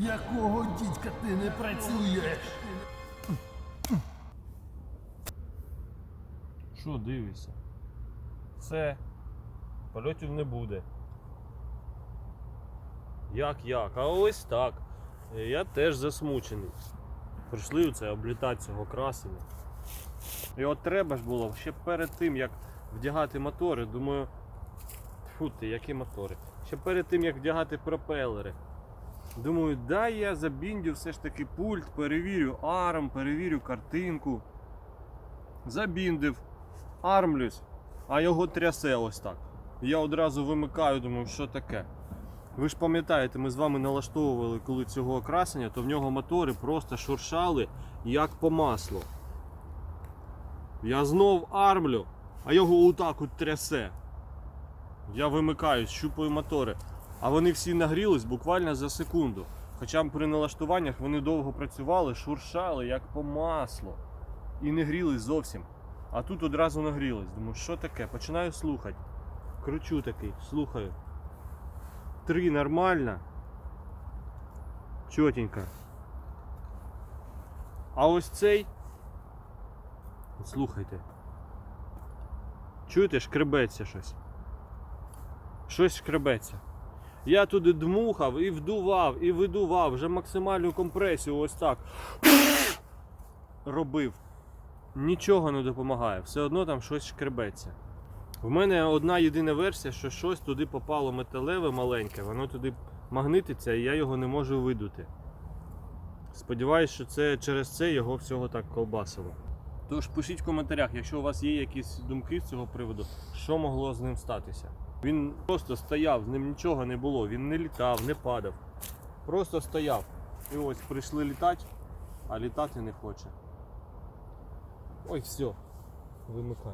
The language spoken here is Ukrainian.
Якого дідька ти не працюєш? Що дивишся? Все. Польотів не буде. Як як? А ось так. Я теж засмучений. Прийшли оце облітати цього красення. І от треба ж було ще перед тим, як вдягати мотори, думаю. Фу ти, які мотори? Ще перед тим, як вдягати пропелери. Думаю, дай я забіндю все ж таки пульт, перевірю арм, перевірю картинку. Забіндив, армлюсь, а його трясе ось так. Я одразу вимикаю, думаю, що таке. Ви ж пам'ятаєте, ми з вами налаштовували коли цього окрасення, то в нього мотори просто шуршали як по маслу. Я знов армлю, а його отак от трясе. Я вимикаю, щупаю мотори. А вони всі нагрілись буквально за секунду. Хоча при налаштуваннях вони довго працювали, шуршали як по маслу. І не грілись зовсім. А тут одразу нагрілись. Думаю, що таке? Починаю слухати. Кручу такий, слухаю. Три нормально. Чотенько. А ось цей. Слухайте. Чуєте, шкребеться щось. Щось шкребеться. Я туди дмухав і вдував, і видував, вже максимальну компресію ось так робив. Нічого не допомагає, все одно там щось шкребеться. В мене одна єдина версія, що щось туди попало металеве маленьке, воно туди магнититься і я його не можу видути. Сподіваюсь, що це через це його всього так колбасило. Тож пишіть в коментарях, якщо у вас є якісь думки з цього приводу, що могло з ним статися. Він просто стояв, з ним нічого не було, він не літав, не падав. Просто стояв. І ось прийшли літати, а літати не хоче. Ой, все, вимикай.